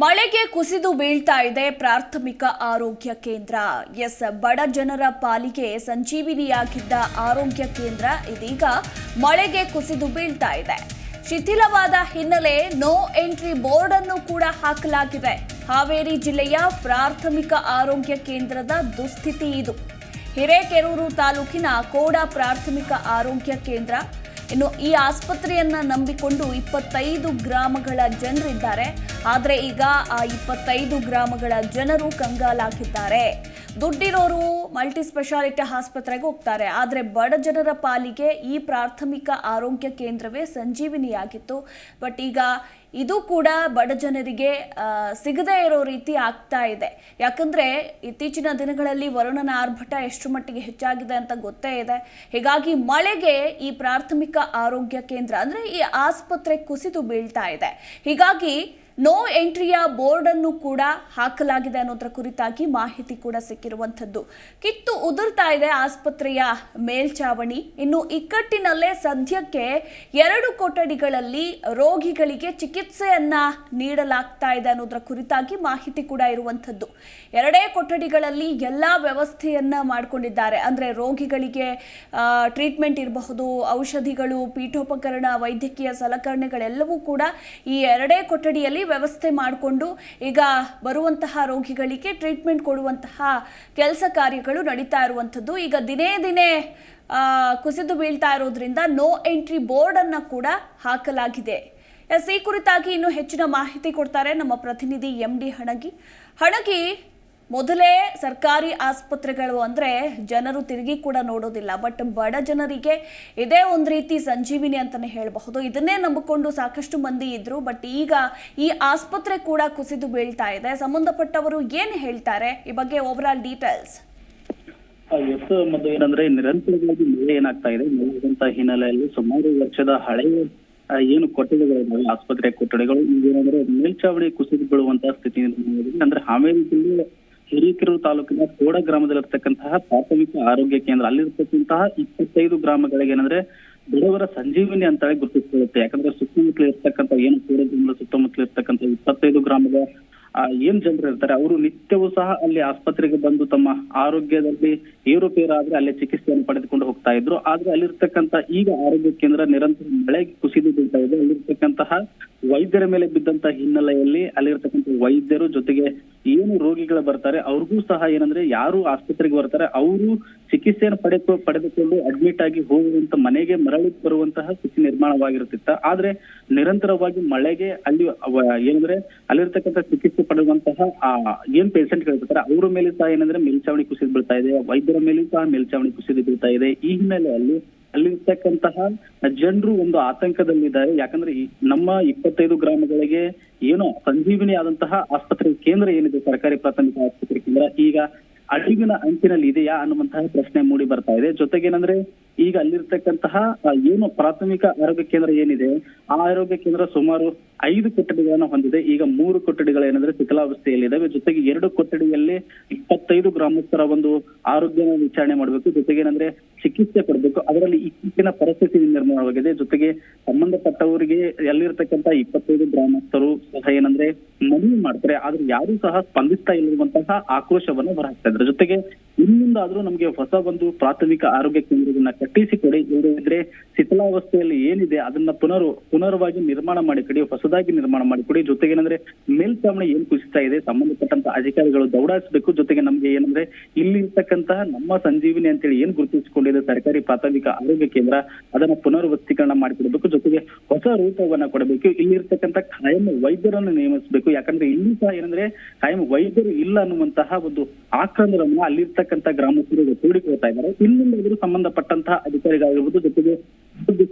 ಮಳೆಗೆ ಕುಸಿದು ಬೀಳ್ತಾ ಇದೆ ಪ್ರಾಥಮಿಕ ಆರೋಗ್ಯ ಕೇಂದ್ರ. ಎಸ್, ಬಡ ಜನರ ಪಾಲಿಗೆ ಸಂಜೀವಿನಿಯಾಗಿದ್ದ ಆರೋಗ್ಯ ಕೇಂದ್ರ ಇದೀಗ ಮಳೆಗೆ ಕುಸಿದು ಬೀಳ್ತಾ ಇದೆ. ಶಿಥಿಲವಾದ ಹಿನ್ನೆಲೆ ನೋ ಎಂಟ್ರಿ ಬೋರ್ಡ್ ಅನ್ನು ಕೂಡ ಹಾಕಲಾಗಿದೆ. ಹಾವೇರಿ ಜಿಲ್ಲೆಯ ಪ್ರಾಥಮಿಕ ಆರೋಗ್ಯ ಕೇಂದ್ರದ ದುಸ್ಥಿತಿ ಇದು. ಹಿರೇಕೆರೂರು ತಾಲೂಕಿನ ಕೋಡ ಪ್ರಾಥಮಿಕ ಆರೋಗ್ಯ ಕೇಂದ್ರ ಇನ್ನು ಈ ಆಸ್ಪತ್ರೆಯನ್ನ ನಂಬಿಕೊಂಡು ಇಪ್ಪತ್ತೈದು ಗ್ರಾಮಗಳ ಜನರಿದ್ದಾರೆ. ಆದರೆ ಈಗ ಆ ಇಪ್ಪತ್ತೈದು ಗ್ರಾಮಗಳ ಜನರು ಕಂಗಾಲಾಗಿದ್ದಾರೆ. ದುಡ್ಡಿರೋರು ಮಲ್ಟಿ ಸ್ಪೆಷಾಲಿಟಿ ಆಸ್ಪತ್ರೆಗೆ ಹೋಗ್ತಾರೆ. ಆದರೆ ಬಡ ಜನರ ಪಾಲಿಗೆ ಈ ಪ್ರಾಥಮಿಕ ಆರೋಗ್ಯ ಕೇಂದ್ರವೇ ಸಂಜೀವಿನಿಯಾಗಿತ್ತು. ಬಟ್ ಈಗ ಇದು ಕೂಡ ಬಡ ಜನರಿಗೆ ಸಿಗದೇ ಇರೋ ರೀತಿ ಆಗ್ತಾ ಇದೆ. ಯಾಕಂದ್ರೆ ಇತ್ತೀಚಿನ ದಿನಗಳಲ್ಲಿ ವರುಣನ ಆರ್ಭಟ ಎಷ್ಟು ಮಟ್ಟಿಗೆ ಹೆಚ್ಚಾಗಿದೆ ಅಂತ ಗೊತ್ತೇ ಇದೆ. ಹೀಗಾಗಿ ಮಳೆಗೆ ಈ ಪ್ರಾಥಮಿಕ ಆರೋಗ್ಯ ಕೇಂದ್ರ ಅಂದ್ರೆ ಈ ಆಸ್ಪತ್ರೆ ಕುಸಿದು ಬೀಳ್ತಾ ಇದೆ. ಹೀಗಾಗಿ ನೋ ಎಂಟ್ರಿಯ ಬೋರ್ಡ್ ಅನ್ನು ಕೂಡ ಹಾಕಲಾಗಿದೆ ಅನ್ನೋದ್ರ ಕುರಿತಾಗಿ ಮಾಹಿತಿ ಕೂಡ ಸಿಕ್ಕಿರುವಂಥದ್ದು. ಕಿತ್ತು ಉದುರ್ತಾ ಇದೆ ಆಸ್ಪತ್ರೆಯ ಮೇಲ್ಚಾವಣಿ. ಇನ್ನು ಇಕ್ಕಟ್ಟಿನಲ್ಲೇ ಸದ್ಯಕ್ಕೆ ಎರಡು ಕೊಠಡಿಗಳಲ್ಲಿ ರೋಗಿಗಳಿಗೆ ಚಿಕಿತ್ಸೆಯನ್ನ ನೀಡಲಾಗ್ತಾ ಇದೆ ಅನ್ನೋದ್ರ ಕುರಿತಾಗಿ ಮಾಹಿತಿ ಕೂಡ ಇರುವಂಥದ್ದು. ಎರಡೇ ಕೊಠಡಿಗಳಲ್ಲಿ ಎಲ್ಲಾ ವ್ಯವಸ್ಥೆಯನ್ನ ಮಾಡಿಕೊಂಡಿದ್ದಾರೆ. ಅಂದ್ರೆ ರೋಗಿಗಳಿಗೆ ಟ್ರೀಟ್ಮೆಂಟ್ ಇರಬಹುದು, ಔಷಧಿಗಳು, ಪೀಠೋಪಕರಣ, ವೈದ್ಯಕೀಯ ಸಲಕರಣೆಗಳೆಲ್ಲವೂ ಕೂಡ ಈ ಎರಡೇ ಕೊಠಡಿಯಲ್ಲಿ ವ್ಯವಸ್ಥೆ ಮಾಡಿಕೊಂಡು ಈಗ ಬರುವಂತಹ ರೋಗಿಗಳಿಗೆ ಟ್ರೀಟ್ಮೆಂಟ್ ಕೊಡುವಂತಹ ಕೆಲಸ ಕಾರ್ಯಗಳು ನಡೀತಾ ಇರುವಂಥದ್ದು. ಈಗ ದಿನೇ ದಿನೇ ಕುಸಿದು ಬೀಳ್ತಾ ಇರೋದ್ರಿಂದ ನೋ ಎಂಟ್ರಿ ಬೋರ್ಡ್ ಕೂಡ ಹಾಕಲಾಗಿದೆ. ಎಸ್, ಈ ಕುರಿತಾಗಿ ಇನ್ನು ಹೆಚ್ಚಿನ ಮಾಹಿತಿ ಕೊಡ್ತಾರೆ ನಮ್ಮ ಪ್ರತಿನಿಧಿ ಎಂ ಡಿ ಹಣಗಿ. ಹಣಗಿ ಮೊದಲೇ ಸರ್ಕಾರಿ ಆಸ್ಪತ್ರೆಗಳು ಅಂದ್ರೆ ಜನರು ತಿರುಗಿ ಕೂಡ ನೋಡೋದಿಲ್ಲ ಬಟ್ ಬಡ ಜನರಿಗೆ ಇದೇ ಒಂದು ರೀತಿ ಸಂಜೀವಿನಿ ಅಂತಲೇ ಹೇಳಬಹುದು. ಇದನ್ನೇ ನಂಬಿಕೊಂಡು ಸಾಕಷ್ಟು ಮಂದಿ ಇದ್ರು ಬಟ್ ಈಗ ಈ ಆಸ್ಪತ್ರೆ ಕೂಡ ಕುಸಿದು ಬೀಳ್ತಾ ಇದೆ. ಸಂಬಂಧಪಟ್ಟವರು ಏನು ಹೇಳ್ತಾರೆ? ಈ ಬಗ್ಗೆ ಓವರ್ ಆಲ್ ಡೀಟೇಲ್ಸ್ ಮತ್ತು ಏನಂದ್ರೆ ನಿರಂತರವಾಗಿ ಮಳೆ ಏನಾಗ್ತಾ ಇದೆ. ಮಳೆಯಾದಂತ ಹಿನ್ನೆಲೆಯಲ್ಲಿ ಸುಮಾರು ವರ್ಷದ ಹಳೆಯ ಏನು ಕೊಠಡಿಗಳಿದ್ದಾವೆ ಆಸ್ಪತ್ರೆ ಕೊಠಡಿಗಳು ಏನಂದ್ರೆ ಮೇಲ್ಚಾವಣಿ ಕುಸಿದು ಬೀಳುವಂತಹ ಸ್ಥಿತಿ ಅಂದ್ರೆ ಹಾವೇರಿ ಜಿಲ್ಲೆ ಹಿರೇಕೆರೂರು ತಾಲೂಕಿನ ಕೋಡ ಗ್ರಾಮದಲ್ಲಿರ್ತಕ್ಕಂತಹ ಪ್ರಾಥಮಿಕ ಆರೋಗ್ಯ ಕೇಂದ್ರ, ಅಲ್ಲಿರ್ತಕ್ಕಂತಹ ಇಪ್ಪತ್ತೈದು ಗ್ರಾಮಗಳಿಗೆ ಏನಂದ್ರೆ ಬಡವರ ಸಂಜೀವಿನಿ ಅಂತಾನೆ ಗುರುತಿಸಿಕೊಳ್ಳುತ್ತೆ. ಯಾಕಂದ್ರೆ ಸುತ್ತಮುತ್ತಲು ಇರ್ತಕ್ಕಂಥ ಏನು ಕೋಡ ಗ್ರಾಮದ ಸುತ್ತಮುತ್ತಲು ಇರ್ತಕ್ಕಂಥ ಇಪ್ಪತ್ತೈದು ಗ್ರಾಮದ ಏನ್ ಜನರು ಇರ್ತಾರೆ, ಅವರು ನಿತ್ಯವೂ ಸಹ ಅಲ್ಲಿ ಆಸ್ಪತ್ರೆಗೆ ಬಂದು ತಮ್ಮ ಆರೋಗ್ಯದಲ್ಲಿ ಏರುಪೇರಾದ್ರೆ ಅಲ್ಲಿ ಚಿಕಿತ್ಸೆಯನ್ನು ಪಡೆದುಕೊಂಡು ಹೋಗ್ತಾ ಇದ್ರು. ಆದ್ರೆ ಅಲ್ಲಿರ್ತಕ್ಕಂತ ಈಗ ಆರೋಗ್ಯ ಕೇಂದ್ರ ನಿರಂತರ ಮಳೆಗೆ ಕುಸಿದು ಬೀಳ್ತಾ ಇದೆ. ಅಲ್ಲಿರ್ತಕ್ಕಂತಹ ವೈದ್ಯರ ಮೇಲೆ ಬಿದ್ದಂತ ಹಿನ್ನೆಲೆಯಲ್ಲಿ ಅಲ್ಲಿರ್ತಕ್ಕಂಥ ವೈದ್ಯರು ಜೊತೆಗೆ ಏನು ರೋಗಿಗಳು ಬರ್ತಾರೆ, ಅವ್ರಿಗೂ ಸಹ ಏನಂದ್ರೆ ಯಾರು ಆಸ್ಪತ್ರೆಗೆ ಬರ್ತಾರೆ, ಅವರು ಚಿಕಿತ್ಸೆಯನ್ನು ಪಡೆದು, ಪಡೆದುಕೊಂಡು ಅಡ್ಮಿಟ್ ಆಗಿ ಹೋಗುವಂತ ಮನೆಗೆ ಮರಳಿ ಬರುವಂತಹ ಸ್ಥಿತಿ ನಿರ್ಮಾಣವಾಗಿರುತ್ತಿತ್ತ. ಆದ್ರೆ ನಿರಂತರವಾಗಿ ಮಳೆಗೆ ಅಲ್ಲಿ ಏನಂದ್ರೆ ಅಲ್ಲಿರ್ತಕ್ಕಂಥ ಚಿಕಿತ್ಸೆ ಪಡೆಯುವಂತಹ ಏನ್ ಪೇಷಂಟ್ ಗಳಿರ್ತಾರೆ ಅವರ ಮೇಲೆ ಸಹ ಏನಂದ್ರೆ ಮೇಲ್ಚಾವಣಿ ಕುಸಿದು ಬೀಳ್ತಾ ಇದೆ, ವೈದ್ಯರ ಮೇಲೂ ಸಹ ಮೇಲ್ಚಾವಣಿ ಕುಸಿದು ಬೀಳ್ತಾ ಇದೆ. ಈ ಹಿನ್ನೆಲೆಯಲ್ಲಿ ಅಲ್ಲಿರ್ತಕ್ಕಂತಹ ಜನರು ಒಂದು ಆತಂಕದಲ್ಲಿದ್ದಾರೆ. ಯಾಕಂದ್ರೆ ನಮ್ಮ ಇಪ್ಪತ್ತೈದು ಗ್ರಾಮಗಳಿಗೆ ಏನೋ ಸಂಜೀವಿನಿ ಆದಂತಹ ಆಸ್ಪತ್ರೆ ಕೇಂದ್ರ ಏನಿದೆ, ಸರ್ಕಾರಿ ಪ್ರಾಥಮಿಕ ಆಸ್ಪತ್ರೆ ಕೇಂದ್ರ, ಈಗ ಅಳಿವಿನ ಅಂಚಿನಲ್ಲಿ ಇದೆಯಾ ಅನ್ನುವಂತಹ ಪ್ರಶ್ನೆ ಮೂಡಿ ಬರ್ತಾ ಇದೆ. ಜೊತೆಗೇನಂದ್ರೆ ಈಗ ಅಲ್ಲಿರ್ತಕ್ಕಂತಹ ಏನು ಪ್ರಾಥಮಿಕ ಆರೋಗ್ಯ ಕೇಂದ್ರ ಏನಿದೆ, ಆ ಆರೋಗ್ಯ ಕೇಂದ್ರ ಸುಮಾರು ಐದು ಕೊಠಡಿಗಳನ್ನು ಹೊಂದಿದೆ. ಈಗ ಮೂರು ಕೊಠಡಿಗಳು ಏನಂದ್ರೆ ಶಿಥಿಲಾವಸ್ಥೆಯಲ್ಲಿದ್ದಾವೆ ಜೊತೆಗೆ ಎರಡು ಕೊಠಡಿಯಲ್ಲಿ ಇಪ್ಪತ್ತೈದು ಗ್ರಾಮಸ್ಥರ ಒಂದು ಆರೋಗ್ಯನ ವಿಚಾರಣೆ ಮಾಡಬೇಕು. ಜೊತೆಗೆ ಏನಂದ್ರೆ ಚಿಕಿತ್ಸೆ ಕೊಡಬೇಕು. ಅದರಲ್ಲಿ ಇತ್ತೀಚಿನ ಪರಿಸ್ಥಿತಿ ನಿರ್ಮಾಣವಾಗಿದೆ. ಜೊತೆಗೆ ಸಂಬಂಧಪಟ್ಟವರಿಗೆ ಅಲ್ಲಿರ್ತಕ್ಕಂಥ ಇಪ್ಪತ್ತೈದು ಗ್ರಾಮಸ್ಥರು ಸಹ ಏನಂದ್ರೆ ಮನವಿ ಮಾಡ್ತಾರೆ. ಆದ್ರೆ ಯಾರು ಸಹ ಸ್ಪಂದಿಸ್ತಾ ಇಲ್ಲವಂತಹ ಆಕ್ರೋಶವನ್ನು ಹೊರಹಾಕ್ತಾ ಇದ್ದಾರೆ. ಜೊತೆಗೆ ಇನ್ನೊಂದಾದ್ರೂ ನಮ್ಗೆ ಹೊಸ ಒಂದು ಪ್ರಾಥಮಿಕ ಆರೋಗ್ಯ ಕೇಂದ್ರವನ್ನ ಕಟ್ಟಿಸಿಕೊಡಿ ಇಲ್ಲದಿದ್ರೆ ಶಿಥಿಲಾವಸ್ಥೆಯಲ್ಲಿ ಏನಿದೆ ಅದನ್ನ ಪುನರ್, ಪುನರ್ವಾಗಿ ನಿರ್ಮಾಣ ಮಾಡಿಕೊಡಿ ಹೊಸದಾಗಿ ನಿರ್ಮಾಣ ಮಾಡಿಕೊಡಿ ಜೊತೆಗೆ ಏನಂದ್ರೆ ಮೇಲ್ಚಾವಣಿ ಏನ್ ಕುಸಿತಾ ಇದೆ, ಸಂಬಂಧಪಟ್ಟಂತ ಅಧಿಕಾರಿಗಳು ದೌಡಾಯಿಸಬೇಕು. ಜೊತೆಗೆ ನಮ್ಗೆ ಏನಂದ್ರೆ ಇಲ್ಲಿ ಇರ್ತಕ್ಕಂತಹ ನಮ್ಮ ಸಂಜೀವಿನಿ ಅಂತೇಳಿ ಏನ್ ಗುರುತಿಸಿಕೊಂಡಿದೆ ಸರ್ಕಾರಿ ಪ್ರಾಥಮಿಕ ಆರೋಗ್ಯ ಕೇಂದ್ರ, ಅದನ್ನ ಪುನರ್ವಸ್ತೀಕರಣ ಮಾಡಿಕೊಡ್ಬೇಕು ಜೊತೆಗೆ ಹೊಸ ರೂಪವನ್ನ ಕೊಡಬೇಕು. ಇಲ್ಲಿ ಖಾಯಂ ವೈದ್ಯರನ್ನು ನೇಮಿಸಬೇಕು. ಯಾಕಂದ್ರೆ ಇಲ್ಲಿ ಸಹ ಏನಂದ್ರೆ ಕಾಯಂ ವೈದ್ಯರು ಇಲ್ಲ ಅನ್ನುವಂತಹ ಒಂದು ಆಕ್ರಂದನವನ್ನ ಅಲ್ಲಿರ್ತಕ್ಕಂಥ ಗ್ರಾಮಸ್ಥರು ತೋಡಿಕೊಳ್ತಾ ಇದ್ದಾರೆ. ಇನ್ನೊಂದಾದ್ರೂ ಸಂಬಂಧಪಟ್ಟಂತಹ ಅಧಿಕಾರಿಗಳಾಗಿರ್ಬೋದು, ಜೊತೆಗೆ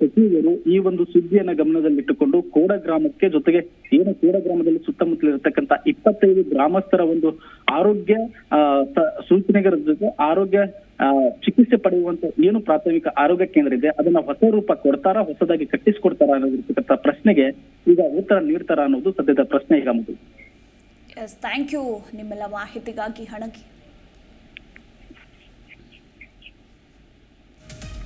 ಸಚಿವರು ಈ ಒಂದು ಸುದ್ದಿಯನ್ನ ಗಮನದಲ್ಲಿಟ್ಟುಕೊಂಡು ಕೋಡ ಗ್ರಾಮಕ್ಕೆ ಜೊತೆಗೆ ಏನು ಕೋಡ ಗ್ರಾಮದಲ್ಲಿ ಸುತ್ತಮುತ್ತಲು ಇರತಕ್ಕಂತ ಇಪ್ಪತ್ತೈದು ಗ್ರಾಮಸ್ಥರ ಒಂದು ಆರೋಗ್ಯ ಸೂಚನೆಗಳ ಜೊತೆ ಆರೋಗ್ಯ ಚಿಕಿತ್ಸೆ ಪಡೆಯುವಂತ ಏನು ಪ್ರಾಥಮಿಕ ಆರೋಗ್ಯ ಕೇಂದ್ರ ಇದೆ, ಅದನ್ನ ಹೊಸ ರೂಪ ಕೊಡ್ತಾರಾ, ಹೊಸದಾಗಿ ಕಟ್ಟಿಸ್ಕೊಡ್ತಾರಾ ಅನ್ನೋದಿರ್ತಕ್ಕಂಥ ಪ್ರಶ್ನೆಗೆ ಈಗ ಉತ್ತರ ನೀಡ್ತಾರ ಅನ್ನೋದು ಸದ್ಯದ ಪ್ರಶ್ನೆ ಈಗ ಮುಗಿದು ಥ್ಯಾಂಕ್ ಯು ನಿಮ್ಮೆಲ್ಲ ಮಾಹಿತಿಗಾಗಿ ಹಣಗಿ